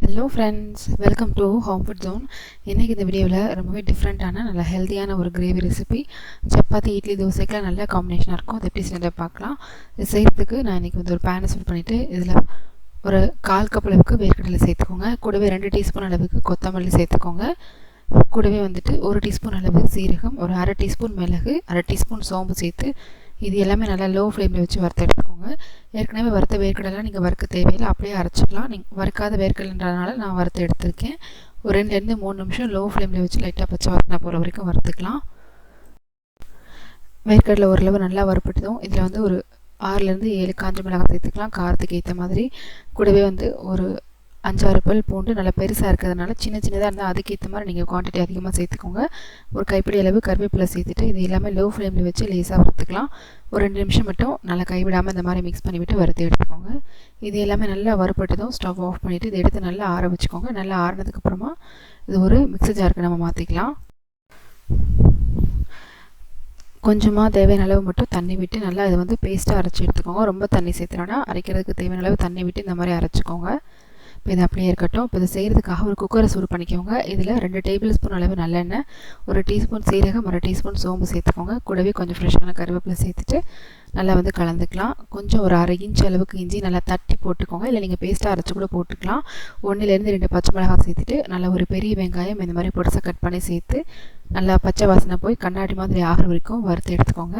Hello friends welcome to Home Food Zone இன்றைக்கி இந்த வீடியோவில் ரொம்பவே டிஃப்ரெண்ட்டான நல்ல ஹெல்த்தியான ஒரு கிரேவி ரெசிபி சப்பாத்தி இட்லி தோசைக்கெலாம் நல்ல காம்பினேஷனாக இருக்கும். அது எப்படி செஞ்சு பார்க்கலாம். இது செய்கிறதுக்கு நான் இன்றைக்கி வந்து ஒரு பேனை சூட் பண்ணிவிட்டு இதில் ஒரு கால் கப் அளவுக்கு வேர்க்கடலை சேர்த்துக்கோங்க. கூடவே ரெண்டு டீஸ்பூன் அளவுக்கு கொத்தமல்லி சேர்த்துக்கோங்க. கூடவே வந்துட்டு ஒரு டீஸ்பூன் அளவு சீரகம் ஒரு அரை டீஸ்பூன் மிளகு அரை டீஸ்பூன் சோம்பு சேர்த்து இது எல்லாமே நல்லா லோ ஃப்ளேமில் வச்சு வறுத்து ஏற்கனவே வறுத்த வேர்க்கடலாம் நீங்கள் வறுக்க தேவையில்லை அப்படியே அரைச்சிக்கலாம் நீங்கள் வறுக்காத வேர்க்கடலைன்றதுனால நான் வறுத்து எடுத்திருக்கேன். ஒரு ரெண்டுலேருந்து மூணு நிமிஷம் லோ ஃப்ளேமில் வச்சு லைட்டாக பச்சை வாசனை போகிற வரைக்கும் வறுத்துக்கலாம். வேர்க்கடலை ஓரளவு நல்லா வறுப்பட்டதும் இதில் வந்து ஒரு ஆறுலேருந்து ஏழு காஞ்ச மிளகாய் சேர்த்துக்கலாம். காரத்துக்கு ஏற்ற மாதிரி. கூடவே வந்து ஒரு அஞ்சாறு பல் பூண்டு நல்லா பெருசாக இருக்கிறதுனால சின்ன சின்னதாக இருந்தால் அதுக்கேற்ற மாதிரி நீங்கள் குவான்டிட்டி அதிகமாக சேர்த்துக்கோங்க. ஒரு கைப்பிடி அளவு கருவேப்பிலை சேர்த்துட்டு இது எல்லாமே லோ ஃப்ளேமில் வச்சு லேஸாக வறுத்துக்கலாம். ஒரு ரெண்டு நிமிஷம் மட்டும் நல்லா கைவிடாமல் இந்த மாதிரி மிக்ஸ் பண்ணிவிட்டு வறுத்து எடுத்துக்கோங்க. இது எல்லாமே நல்லா வறுப்பட்டதும் ஸ்டவ் ஆஃப் பண்ணிவிட்டு இதை எடுத்து நல்லா ஆற வச்சுக்கோங்க. நல்லா ஆறினதுக்கப்புறமா இது ஒரு மிக்ஸி ஜாருக்கு நம்ம மாற்றிக்கலாம் கொஞ்சமாக தேவையான அளவு மட்டும் தண்ணி விட்டு நல்லா இது வந்து பேஸ்ட்டாக அரைச்சி எடுத்துக்கோங்க. ரொம்ப தண்ணி சேர்த்துனா அரைக்கிறதுக்கு தேவையான அளவு தண்ணி விட்டு இந்த மாதிரி அரைச்சிக்கோங்க. இப்போ இது அப்படியே இருக்கட்டும். இப்போ இதை செய்கிறதுக்காக ஒரு குக்கரை சூடு பண்ணிக்கோங்க. இதில் ரெண்டு டேபிள் ஸ்பூன் அளவு நல்லெண்ணெய் ஒரு டீஸ்பூன் சீரகம் ஒரு டீஸ்பூன் சோம்பு சேர்த்துக்கோங்க. கூடவே கொஞ்சம் ஃப்ரெஷ்ஷான கருவேப்பிலை சேர்த்துட்டு நல்லா வந்து கலந்துக்கலாம். கொஞ்சம் ஒரு அரை இன்ச் அளவுக்கு இஞ்சி நல்லா தட்டி போட்டுக்கோங்க. இல்லை நீங்கள் பேஸ்ட்டாக அரைச்சி கூட போட்டுக்கலாம். ஒன்றுலேருந்து ரெண்டு பச்சை மிளகாய் சேர்த்துட்டு நல்லா ஒரு பெரிய வெங்காயம் இந்த மாதிரி பொடிசாக கட் பண்ணி சேர்த்து நல்லா பச்சை வாசனை போய் கண்ணாடி மாதிரி ஆகிற வரைக்கும் வறுத்து எடுத்துக்கோங்க.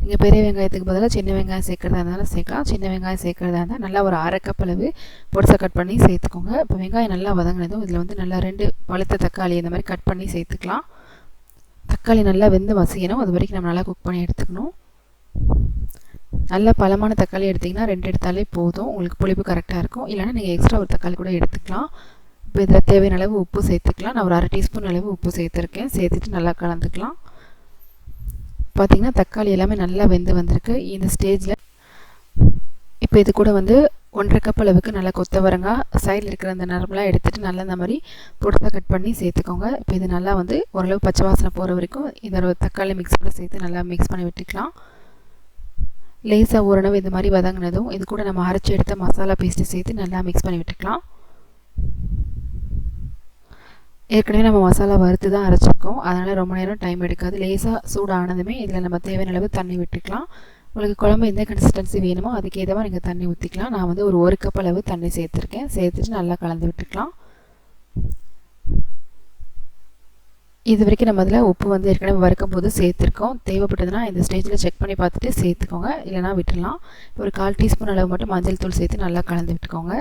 நீங்கள் பெரிய வெங்காயத்துக்கு பதிலாக சின்ன வெங்காயம் சேர்க்குறதா இருந்தாலும் சேர்க்கலாம். சின்ன வெங்காயம் சேர்க்குறதா இருந்தால் நல்லா ஒரு அரை கப் அளவு பொடிசை கட் பண்ணி சேர்த்துக்கோங்க. இப்போ வெங்காயம் நல்லா வதங்கினதும் இதில் வந்து நல்லா ரெண்டு பழுத்த தக்காளி இந்த மாதிரி கட் பண்ணி சேர்த்துக்கலாம். தக்காளி நல்லா வெந்து வசிக்கணும் அது வரைக்கும் நம்ம நல்லா குக் பண்ணி எடுத்துக்கணும். நல்ல பழமான தக்காளி எடுத்திங்கன்னா ரெண்டு எடுத்தாலே போதும். உங்களுக்கு புளிப்பு கரெக்டாக இருக்கும். இல்லைனா நீங்கள் எக்ஸ்ட்ரா ஒரு தக்காளி கூட எடுத்துக்கலாம். இப்போ இதில் தேவையான அளவு உப்பு சேர்த்துக்கலாம். நான் ஒரு அரை டீஸ்பூன் அளவு உப்பு சேர்த்துருக்கேன். சேர்த்துட்டு நல்லா கலந்துக்கலாம். பார்த்திங்கன்னா தக்காளி எல்லாமே நல்லா வெந்து வந்திருக்கு. இந்த ஸ்டேஜில் இப்போ இது கூட வந்து ஒன்றரை கப் அளவுக்கு நல்லா கொத்தவரங்காய் சைடில் இருக்கிற அந்த நரம்பெலாம் எடுத்துகிட்டு நல்லா இந்த மாதிரி பொடுத்த கட் பண்ணி சேர்த்துக்கோங்க. இப்போ இது நல்லா வந்து ஓரளவு பச்சை வாசனை போகிற வரைக்கும் இந்த தக்காளி மிக்ஸோட சேர்த்து நல்லா மிக்ஸ் பண்ணி விட்டுக்கலாம். லேசாக ஓரளவு இந்த மாதிரி வதங்கினதும் இது கூட நம்ம அரைச்சி எடுத்த மசாலா பேஸ்ட்டு சேர்த்து நல்லா மிக்ஸ் பண்ணி விட்டுக்கலாம். ஏற்கனவே நம்ம மசாலா வறுத்து தான் அரைச்சிருக்கோம். அதனால் ரொம்ப நேரம் டைம் எடுக்காது. லேசாக சூடானதுமே இதில் நம்ம தேவையான அளவு தண்ணி விட்டுக்கலாம். உங்களுக்கு குழம்பு எந்த கன்சிஸ்டன்சி வேணுமோ அதுக்கேதமாக நீங்கள் தண்ணி ஊற்றிக்கலாம் நான் வந்து ஒரு ஒரு கப் அளவு தண்ணி சேர்த்துருக்கேன். சேர்த்துட்டு நல்லா கலந்து விட்டுக்கலாம். இது வரைக்கும் நம்ம அதில் உப்பு வந்து ஏற்கனவே வறுக்கும் போது சேர்த்துருக்கோம். தேவைப்பட்டதுன்னா இந்த ஸ்டேஜில் செக் பண்ணி பார்த்துட்டு சேர்த்துக்கோங்க. இல்லைனா விட்டுடலாம். ஒரு கால் டீஸ்பூன் அளவு மட்டும் மஞ்சள் தூள் சேர்த்து நல்லா கலந்து விட்டுக்கோங்க.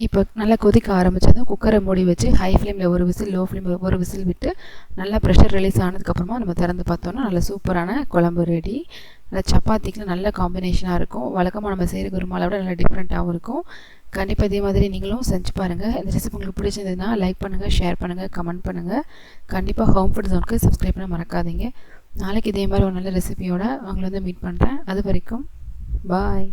இப்போ நல்லா கொதிக்க ஆரம்பித்ததும் குக்கரை மூடி வச்சு ஹை ஃப்ளேமில் ஒரு விசில் லோ ஃப்ளேமில் ஒரு விசில் விட்டு நல்லா ப்ரெஷர் ரிலீஸ் ஆனதுக்கப்புறமா நம்ம திறந்து பார்த்தோன்னா நல்லா சூப்பரான குழம்பு ரெடி நல்லா சப்பாத்திக்கு நல்ல காம்பினேஷனாக இருக்கும். வழக்கமாக நம்ம செய்கிற குருமாலை விட நல்லா டிஃப்ரெண்ட்டாகவும் இருக்கும். கண்டிப்பாக இதே மாதிரி நீங்களும் செஞ்சு பாருங்கள் இந்த ரெசிபி உங்களுக்கு பிடிச்சிருந்ததுன்னா லைக் பண்ணுங்கள் ஷேர் பண்ணுங்கள் கமெண்ட் பண்ணுங்கள் கண்டிப்பாக ஹோம் ஃபுட் ஜோனுக்கு சப்ஸ்கிரைப் பண்ண மறக்காதீங்க. நாளைக்கு இதே மாதிரி ஒரு நல்ல ரெசிபியோட அவங்கள வந்து மீட் பண்ணுறேன் அது வரைக்கும் பாய்